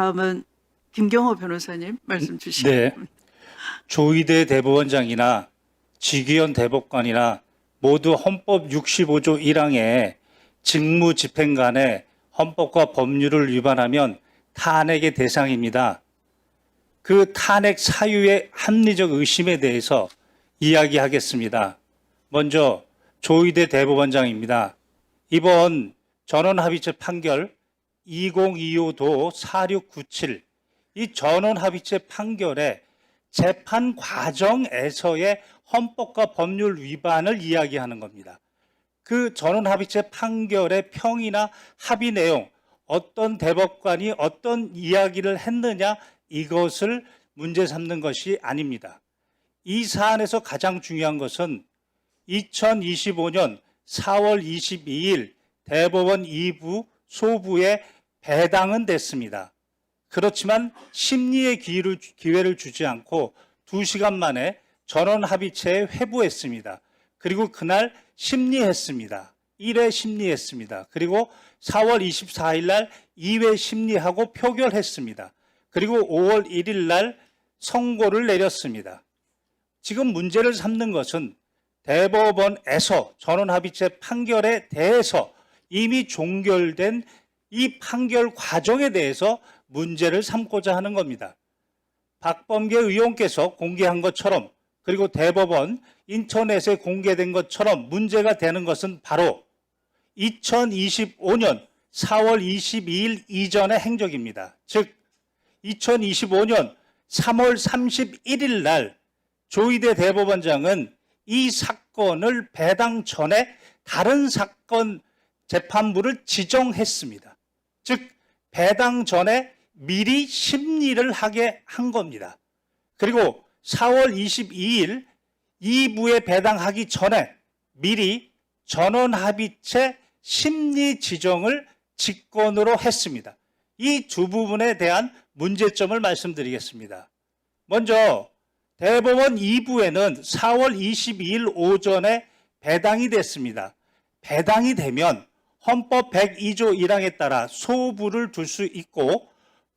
다음은 김경호 변호사님 말씀 주시죠. 네. 조희대 대법원장이나 지기현 대법관이나 모두 헌법 65조 1항에 직무 집행 간에 헌법과 법률을 위반하면 탄핵의 대상입니다. 그 탄핵 사유의 합리적 의심에 대해서 이야기하겠습니다. 먼저 조희대 대법원장입니다. 이번 전원합의체 판결 2025도 4697 이 전원 합의체 판결에 재판 과정에서의 헌법과 법률 위반을 이야기하는 겁니다. 그 전원 합의체 판결의 평이나 합의 내용, 어떤 대법관이 어떤 이야기를 했느냐 이것을 문제 삼는 것이 아닙니다. 이 사안에서 가장 중요한 것은 2025년 4월 22일 대법원 2부 소부에 배당은 됐습니다. 그렇지만 심리의 기회를, 기회를 주지 않고 2시간 만에 전원 합의체에 회부했습니다. 그리고 그날 심리했습니다. 1회 심리했습니다. 그리고 4월 24일 날 2회 심리하고 표결했습니다. 그리고 5월 1일 날 선고를 내렸습니다. 지금 문제를 삼는 것은 대법원에서 전원합의체 판결에 대해서 이미 종결된 이 판결 과정에 대해서 문제를 삼고자 하는 겁니다. 박범계 의원께서 공개한 것처럼 그리고 대법원 인터넷에 공개된 것처럼 문제가 되는 것은 바로 2025년 4월 22일 이전의 행적입니다. 즉 2025년 3월 31일 날 조희대 대법원장은 이 사건을 배당 전에 다른 사건 재판부를 지정했습니다. 즉 배당 전에 미리 심리를 하게 한 겁니다. 그리고 4월 22일 2부에 배당하기 전에 미리 전원 합의체 심리 지정을 직권으로 했습니다. 이 두 부분에 대한 문제점을 말씀드리겠습니다. 먼저 대법원 2부에는 4월 22일 오전에 배당이 됐습니다. 배당이 되면 헌법 102조 1항에 따라 소부를 둘 수 있고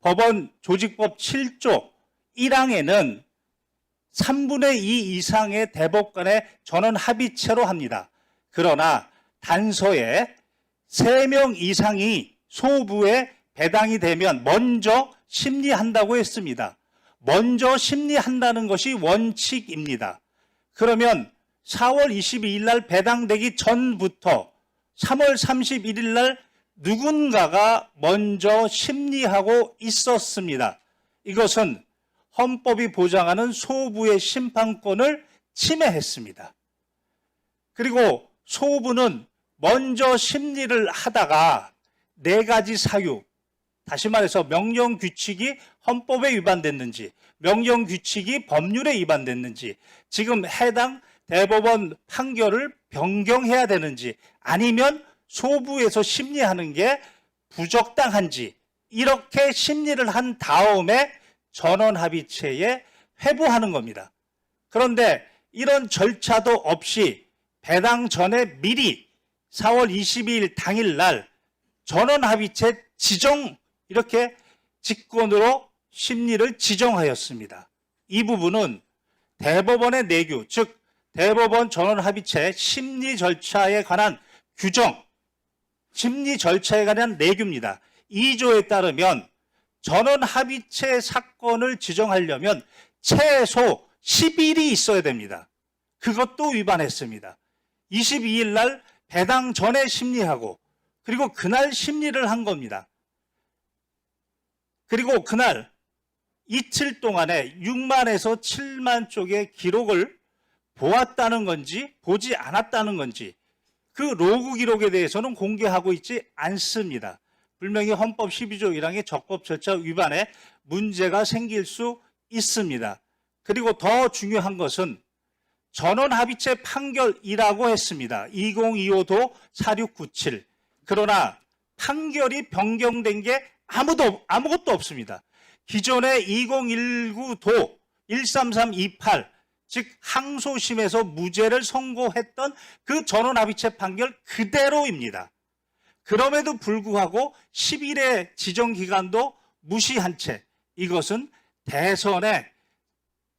법원 조직법 7조 1항에는 3분의 2 이상의 대법관의 전원 합의체로 합니다. 그러나 단서에 3명 이상이 소부에 배당이 되면 먼저 심리한다고 했습니다. 먼저 심리한다는 것이 원칙입니다. 그러면 4월 22일 날 배당되기 전부터 3월 31일 날 누군가가 먼저 심리하고 있었습니다. 이것은 헌법이 보장하는 소부의 심판권을 침해했습니다. 그리고 소부는 먼저 심리를 하다가 네 가지 사유, 다시 말해서 명령 규칙이 헌법에 위반됐는지, 명령 규칙이 법률에 위반됐는지, 지금 해당 대법원 판결을 변경해야 되는지, 아니면 소부에서 심리하는 게 부적당한지, 이렇게 심리를 한 다음에 전원 합의체에 회부하는 겁니다. 그런데 이런 절차도 없이 배당 전에 미리 4월 22일 당일 날 전원 합의체 지정 이렇게 직권으로 심리를 지정하였습니다. 이 부분은 대법원의 내규, 즉 대법원 전원 합의체 심리 절차에 관한 규정, 심리 절차에 관한 내규입니다. 2조에 따르면 전원 합의체 사건을 지정하려면 최소 10일이 있어야 됩니다. 그것도 위반했습니다. 22일 날 배당 전에 심리하고 그리고 그날 심리를 한 겁니다. 그리고 그날 이틀 동안에 6만에서 7만 쪽의 기록을 보았다는 건지 보지 않았다는 건지 그 로그 기록에 대해서는 공개하고 있지 않습니다. 분명히 헌법 12조 1항의 적법 절차 위반에 문제가 생길 수 있습니다. 그리고 더 중요한 것은 전원 합의체 판결이라고 했습니다. 2025도 4697. 그러나 판결이 변경된 게 아무도 아무것도 없습니다. 기존의 2019도 13328, 즉 항소심에서 무죄를 선고했던 그 전원합의체 판결 그대로입니다. 그럼에도 불구하고 10일의 지정 기간도 무시한 채 이것은 대선의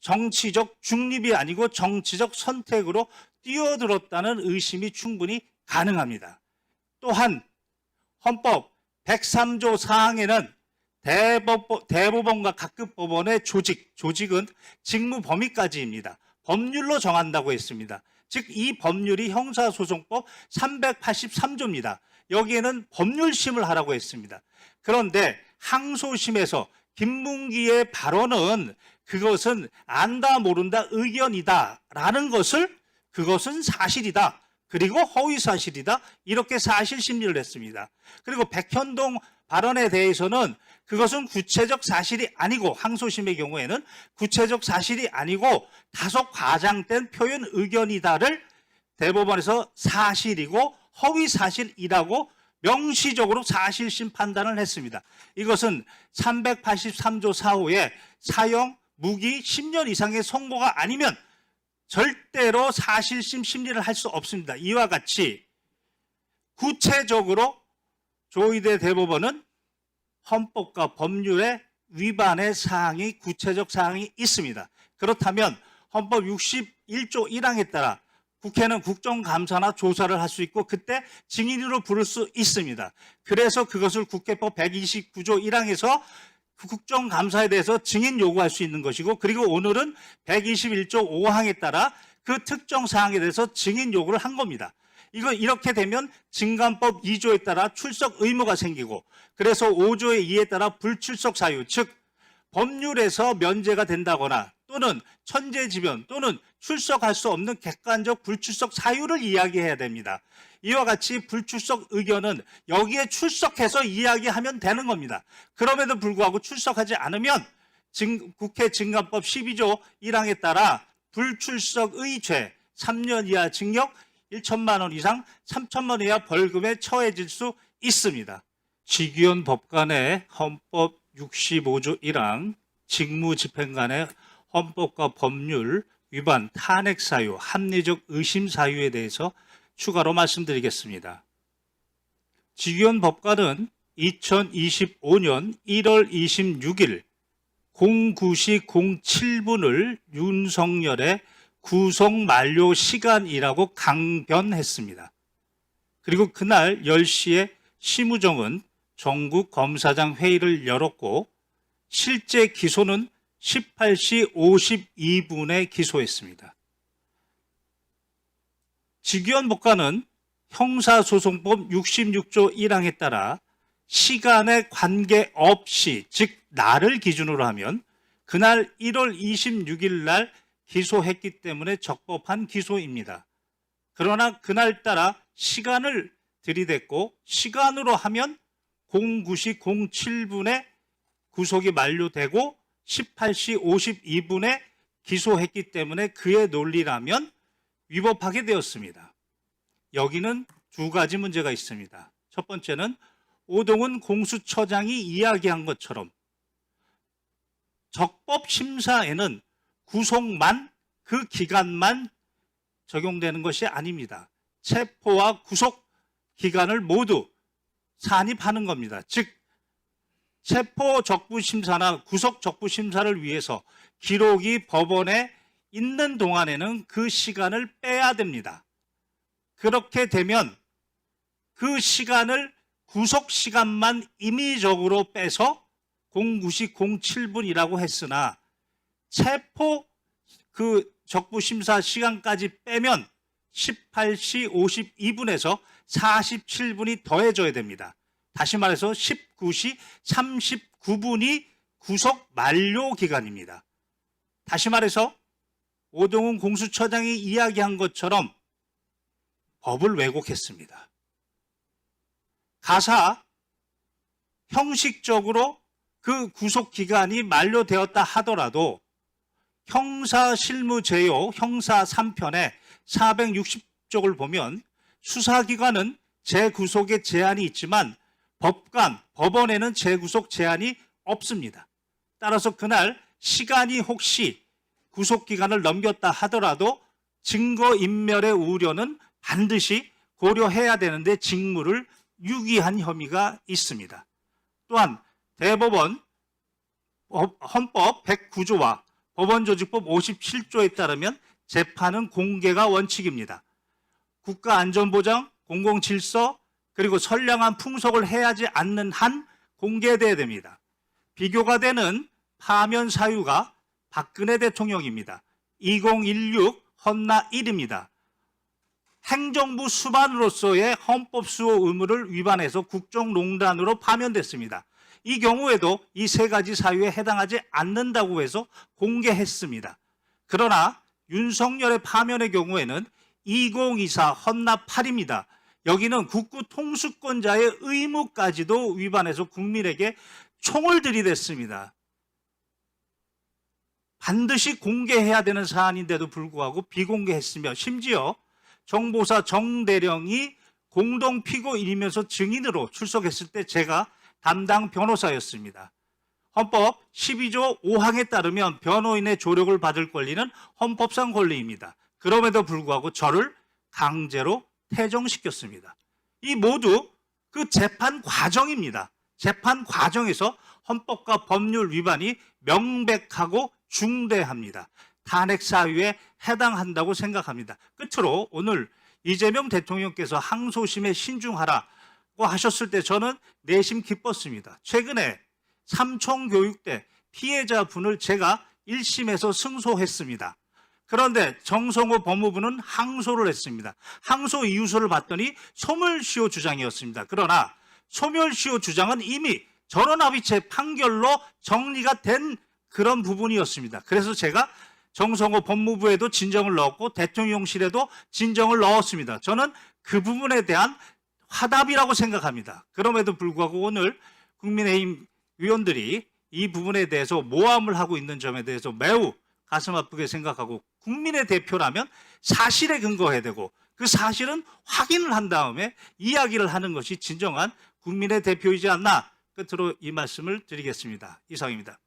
정치적 중립이 아니고 정치적 선택으로 뛰어들었다는 의심이 충분히 가능합니다. 또한 헌법 103조 사항에는 대법, 대법원과 각급 법원의 조직, 조직은 직무 범위까지입니다. 법률로 정한다고 했습니다. 즉, 이 법률이 형사소송법 383조입니다. 여기에는 법률심을 하라고 했습니다. 그런데 항소심에서 김문기의 발언은 그것은 안다 모른다 의견이다 라는 것을 그것은 사실이다. 그리고 허위 사실이다. 이렇게 사실 심리를 했습니다. 그리고 백현동 발언에 대해서는 그것은 구체적 사실이 아니고 항소심의 경우에는 구체적 사실이 아니고 다소 과장된 표현 의견이다를 대법원에서 사실이고 허위 사실이라고 명시적으로 사실심 판단을 했습니다. 이것은 383조 4호의 사형 무기 10년 이상의 선고가 아니면 절대로 사실심 심리를 할 수 없습니다. 이와 같이 구체적으로 조의대 대법원은 헌법과 법률의 위반의 사항이 구체적 사항이 있습니다. 그렇다면 헌법 61조 1항에 따라 국회는 국정감사나 조사를 할 수 있고 그때 증인으로 부를 수 있습니다. 그래서 그것을 국회법 129조 1항에서 그 국정감사에 대해서 증인 요구할 수 있는 것이고 그리고 오늘은 121조 5항에 따라 그 특정 사항에 대해서 증인 요구를 한 겁니다. 이거 이렇게 되면 증감법 2조에 따라 출석 의무가 생기고 그래서 5조의 2에 따라 불출석 사유 즉 법률에서 면제가 된다거나 또는 천재지변 또는 출석할 수 없는 객관적 불출석 사유를 이야기해야 됩니다. 이와 같이 불출석 의견은 여기에 출석해서 이야기하면 되는 겁니다. 그럼에도 불구하고 출석하지 않으면 증- 국회 증감법 12조 1항에 따라 불출석의 죄 3년 이하 징역 1천만 원 이상 3천만 원 이하 벌금에 처해질 수 있습니다. 직위원 법관의 헌법 65조 1항 직무집행관의 헌법과 법률 위반 탄핵 사유, 합리적 의심 사유에 대해서 추가로 말씀드리겠습니다. 직위원 법관은 2025년 1월 26일 09시 07분을 윤석열의 구속 만료 시간이라고 강변했습니다. 그리고 그날 10시에 심우정은 전국 검사장 회의를 열었고 실제 기소는 18시 52분에 기소했습니다. 직위원 법관은 형사소송법 66조 1항에 따라 시간에 관계없이 즉 날을 기준으로 하면 그날 1월 26일 날 기소했기 때문에 적법한 기소입니다. 그러나 그날따라 시간을 들이댔고 시간으로 하면 09시 07분에 구속이 만료되고 18시 52분에 기소했기 때문에 그의 논리라면 위법하게 되었습니다. 여기는 두 가지 문제가 있습니다. 첫 번째는 오동훈 공수처장이 이야기한 것처럼 적법 심사에는 구속만 그 기간만 적용되는 것이 아닙니다. 체포와 구속 기간을 모두 산입하는 겁니다. 즉 체포 적부 심사나 구속 적부 심사를 위해서 기록이 법원에 있는 동안에는 그 시간을 빼야 됩니다. 그렇게 되면 그 시간을 구속 시간만 임의적으로 빼서 09시 07분이라고 했으나 체포 그 적부 심사 시간까지 빼면 18시 52분에서 47분이 더해져야 됩니다. 다시 말해서 19시 39분이 구속 만료 기간입니다. 다시 말해서 오동훈 공수처장이 이야기한 것처럼 법을 왜곡했습니다. 가사 형식적으로 그 구속 기간이 만료되었다 하더라도 형사 실무 제요 형사 3편의 460쪽을 보면 수사기관은 재구속에 제한이 있지만 법관, 법원에는 재구속 제한이 없습니다. 따라서 그날 시간이 혹시 구속 기간을 넘겼다 하더라도 증거 인멸의 우려는 반드시 고려해야 되는데 직무를 유기한 혐의가 있습니다. 또한 대법원 헌- 헌법 109조와 법원조직법 57조에 따르면 재판은 공개가 원칙입니다. 국가안전보장, 공공질서, 그리고 선량한 풍속을 해야지 않는 한 공개돼야 됩니다. 비교가 되는 파면 사유가 박근혜 대통령입니다. 2016 헌나 1입니다. 행정부 수반으로서의 헌법 수호 의무를 위반해서 국정농단으로 파면됐습니다. 이 경우에도 이 세 가지 사유에 해당하지 않는다고 해서 공개했습니다. 그러나 윤석열의 파면의 경우에는 2024 헌납 8입니다. 여기는 국구 통수권자의 의무까지도 위반해서 국민에게 총을 들이댔습니다. 반드시 공개해야 되는 사안인데도 불구하고 비공개했으며 심지어 정보사 정대령이 공동 피고인이면서 증인으로 출석했을 때 제가 담당 변호사였습니다. 헌법 12조 5항에 따르면 변호인의 조력을 받을 권리는 헌법상 권리입니다. 그럼에도 불구하고 저를 강제로 퇴정시켰습니다. 이 모두 그 재판 과정입니다. 재판 과정에서 헌법과 법률 위반이 명백하고 중대합니다. 탄핵 사유에 해당한다고 생각합니다. 끝으로 오늘 이재명 대통령께서 항소심에 신중하라고 하셨을 때 저는 내심 기뻤습니다. 최근에 삼총교육대 피해자분을 제가 1심에서 승소했습니다. 그런데 정성호 법무부는 항소를 했습니다. 항소 이유서를 봤더니 소멸시효 주장이었습니다. 그러나 소멸시효 주장은 이미 전원합의체 판결로 정리가 된 그런 부분이었습니다. 그래서 제가 정성호 법무부에도 진정을 넣었고 대통령실에도 진정을 넣었습니다. 저는 그 부분에 대한 화답이라고 생각합니다. 그럼에도 불구하고 오늘 국민의힘 위원들이 이 부분에 대해서 모함을 하고 있는 점에 대해서 매우 가슴 아프게 생각하고 국민의 대표라면 사실에 근거해야 되고 그 사실은 확인을 한 다음에 이야기를 하는 것이 진정한 국민의 대표이지 않나 끝으로 이 말씀을 드리겠습니다. 이상입니다.